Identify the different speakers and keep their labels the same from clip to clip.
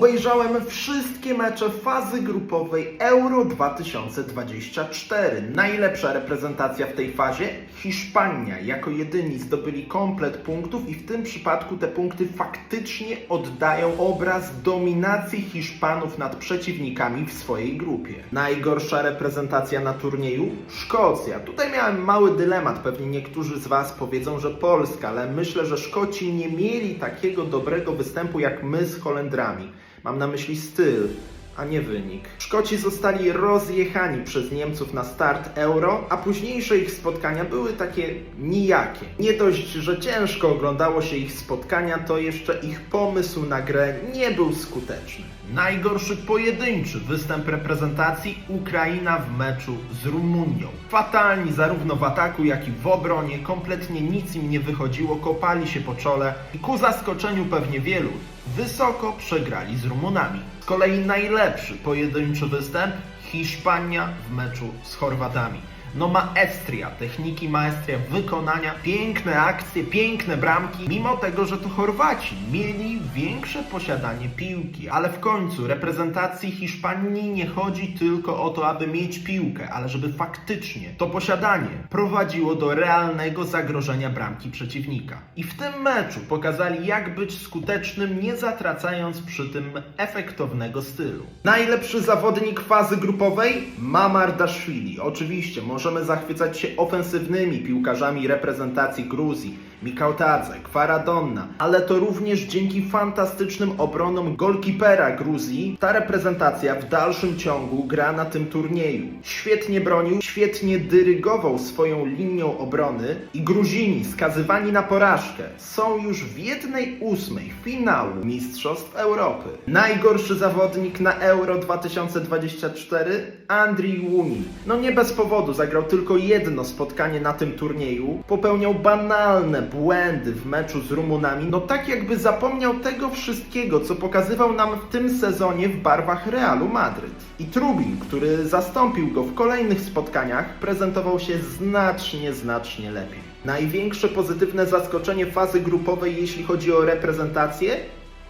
Speaker 1: Obejrzałem wszystkie mecze fazy grupowej Euro 2024. Najlepsza reprezentacja w tej fazie Hiszpania. Jako jedyni zdobyli komplet punktów i w tym przypadku te punkty faktycznie oddają obraz dominacji Hiszpanów nad przeciwnikami w swojej grupie. Najgorsza reprezentacja na turnieju Szkocja. Tutaj miałem mały dylemat. Pewnie niektórzy z Was powiedzą, że Polska, ale myślę, że Szkoci nie mieli takiego dobrego występu jak my z Holendrami. Mam na myśli styl, a nie wynik. Szkoci zostali rozjechani przez Niemców na start euro, a późniejsze ich spotkania były takie nijakie. Nie dość, że ciężko oglądało się ich spotkania, to jeszcze ich pomysł na grę nie był skuteczny. Najgorszy pojedynczy występ reprezentacji Ukraina w meczu z Rumunią. Fatalni zarówno w ataku, jak i w obronie, kompletnie nic im nie wychodziło, kopali się po czole i ku zaskoczeniu pewnie wielu, wysoko przegrali z Rumunami. Kolei najlepszy pojedynczy występ Hiszpania w meczu z Chorwatami. No maestria, techniki maestria, wykonania, piękne akcje, piękne bramki, mimo tego, że to Chorwaci mieli większe posiadanie piłki, ale w końcu reprezentacji Hiszpanii nie chodzi tylko o to, aby mieć piłkę, ale żeby faktycznie to posiadanie prowadziło do realnego zagrożenia bramki przeciwnika. I w tym meczu pokazali, jak być skutecznym, nie zatracając przy tym efektownego stylu. Najlepszy zawodnik fazy grupowej? Mamardashvili. Oczywiście, możemy zachwycać się ofensywnymi piłkarzami reprezentacji Gruzji, Mikautadze, Kwaradonna, ale to również dzięki fantastycznym obronom golkipera Gruzji ta reprezentacja w dalszym ciągu gra na tym turnieju. Świetnie bronił, świetnie dyrygował swoją linią obrony i Gruzini skazywani na porażkę są już w jednej ósmej finału Mistrzostw Europy. Najgorszy zawodnik na Euro 2024 Andriy Łunin. No nie bez powodu zagrał tylko jedno spotkanie na tym turnieju. Popełniał banalne błędy w meczu z Rumunami. No tak jakby zapomniał tego wszystkiego, co pokazywał nam w tym sezonie w barwach Realu Madryt. I Trubin, który zastąpił go w kolejnych spotkaniach, prezentował się znacznie, znacznie lepiej. Największe pozytywne zaskoczenie fazy grupowej, jeśli chodzi o reprezentację?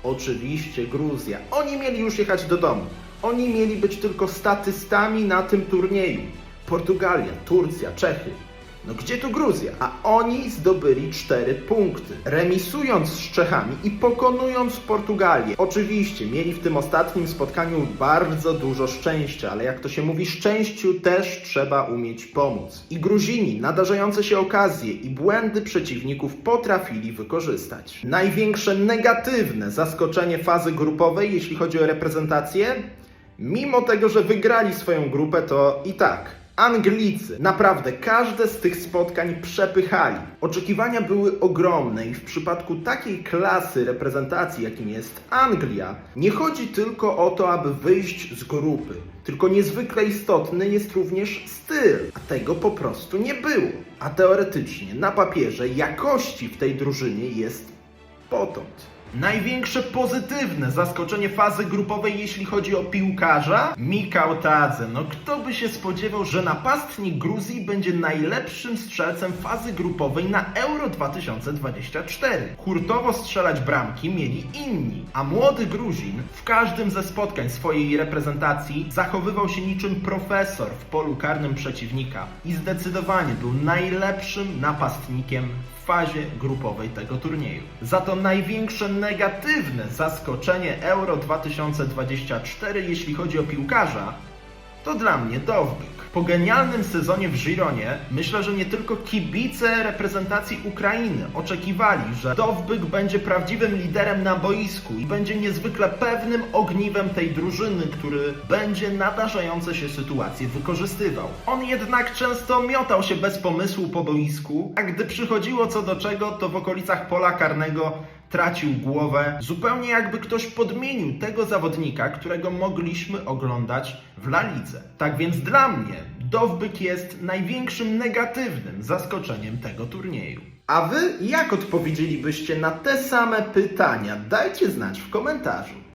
Speaker 1: Oczywiście Gruzja. Oni mieli już jechać do domu. Oni mieli być tylko statystami na tym turnieju. Portugalia, Turcja, Czechy. No gdzie tu Gruzja? A oni zdobyli 4 punkty, remisując z Czechami i pokonując Portugalię. Oczywiście mieli w tym ostatnim spotkaniu bardzo dużo szczęścia, ale jak to się mówi, szczęściu też trzeba umieć pomóc. I Gruzini nadarzające się okazje i błędy przeciwników potrafili wykorzystać. Największe negatywne zaskoczenie fazy grupowej, jeśli chodzi o reprezentację, mimo tego, że wygrali swoją grupę, to i tak Anglicy naprawdę każde z tych spotkań przepychali. Oczekiwania były ogromne i w przypadku takiej klasy reprezentacji, jakim jest Anglia, nie chodzi tylko o to, aby wyjść z grupy. Tylko niezwykle istotny jest również styl, a tego po prostu nie było. A teoretycznie, na papierze, jakości w tej drużynie jest potąd. Największe pozytywne zaskoczenie fazy grupowej, jeśli chodzi o piłkarza? Mikał Tadze. No kto by się spodziewał, że napastnik Gruzji będzie najlepszym strzelcem fazy grupowej na Euro 2024. Hurtowo strzelać bramki mieli inni, a młody Gruzin w każdym ze spotkań swojej reprezentacji zachowywał się niczym profesor w polu karnym przeciwnika i zdecydowanie był najlepszym napastnikiem w fazie grupowej tego turnieju. Za to największe negatywne zaskoczenie Euro 2024, jeśli chodzi o piłkarza, to dla mnie Dowbyk. Po genialnym sezonie w Gironie myślę, że nie tylko kibice reprezentacji Ukrainy oczekiwali, że Dowbyk będzie prawdziwym liderem na boisku i będzie niezwykle pewnym ogniwem tej drużyny, który będzie nadarzające się sytuacje wykorzystywał. On jednak często miotał się bez pomysłu po boisku, a gdy przychodziło co do czego, to w okolicach pola karnego tracił głowę, zupełnie jakby ktoś podmienił tego zawodnika, którego mogliśmy oglądać w La Lidze. Tak więc dla mnie Dowbyk jest największym negatywnym zaskoczeniem tego turnieju. A wy jak odpowiedzielibyście na te same pytania? Dajcie znać w komentarzu.